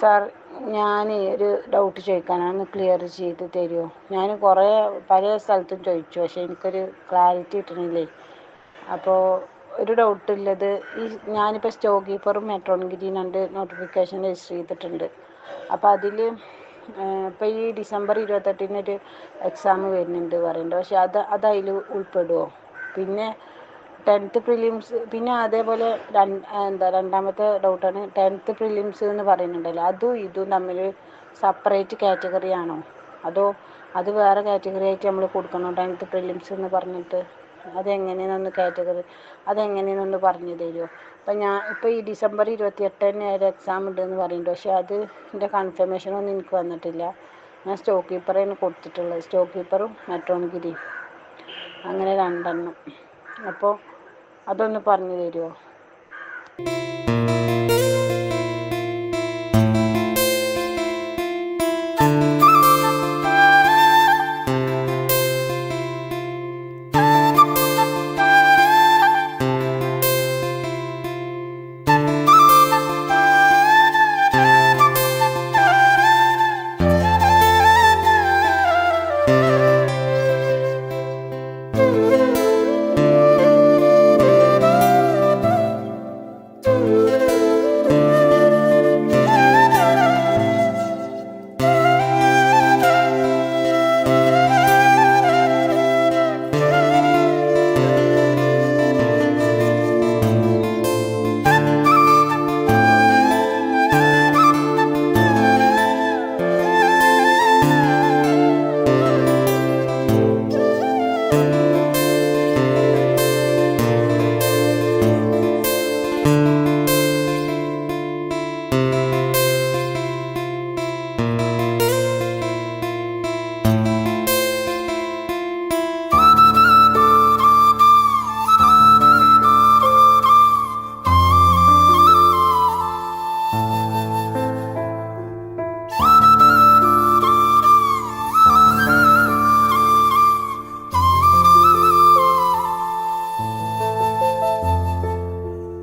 Sir ഞാൻ ഒരു doubt ചോദിക്കാനാണ് clear ചെയ്ത് തരുമോ ഞാൻ കുറേ പല സ്ഥലത്തും ചോദിച്ചു പക്ഷേ എനിക്കൊരു ക്ലാരിറ്റി കിട്ടണില്ലേ? അപ്പോൾ ഒരു ഡൗട്ട് ഉള്ളത് ഈ ഞാനിപ്പോൾ സ്റ്റോക്ക് കീപ്പറും മെട്രോൺഗിരി രണ്ട് നോട്ടിഫിക്കേഷൻ രജിസ്റ്റർ ചെയ്തിട്ടുണ്ട്. അപ്പോൾ അതിൽ ഇപ്പോൾ ഈ ഡിസംബർ ഇരുപത്തെട്ടിന് ഒരു എക്സാം വരുന്നുണ്ട് പറയുന്നുണ്ട്. പക്ഷേ അത് അത് അതിൽ ഉൾപ്പെടുമോ പിന്നെ ടെൻത്ത് പ്രിലിംസ് പിന്നെ അതേപോലെ എന്താ രണ്ടാമത്തെ ഡൗട്ടാണ്. ടെൻത്ത് പ്രിലിംസ് എന്ന് പറയുന്നുണ്ടല്ലോ അതും ഇതും തമ്മിൽ സെപ്പറേറ്റ് കാറ്റഗറി ആണോ? അതോ അത് വേറെ കാറ്റഗറി ആയിട്ട് നമ്മൾ കൊടുക്കണോ ടെൻത്ത് പ്രിലിംസ് എന്ന് പറഞ്ഞിട്ട്? അതെങ്ങനെയാണെന്ന് കാറ്റഗറി അതെങ്ങനെയാണെന്നൊന്ന് പറഞ്ഞു തരുമോ അപ്പം ഞാൻ ഇപ്പോൾ ഈ ഡിസംബർ ഇരുപത്തി എട്ടിന് ഒരു എക്സാം ഉണ്ടെന്ന് പറയുന്നുണ്ട് പക്ഷേ അത് എന്റെ കൺഫർമേഷനൊന്നും എനിക്ക് വന്നിട്ടില്ല. ഞാൻ സ്റ്റോക്ക് കീപ്പറാണ് കൊടുത്തിട്ടുള്ളത് സ്റ്റോക്ക് കീപ്പറും മെട്രോൺഗിരിയും അങ്ങനെ രണ്ടെണ്ണം. അപ്പോൾ അതൊന്ന് പറഞ്ഞു തരുമോ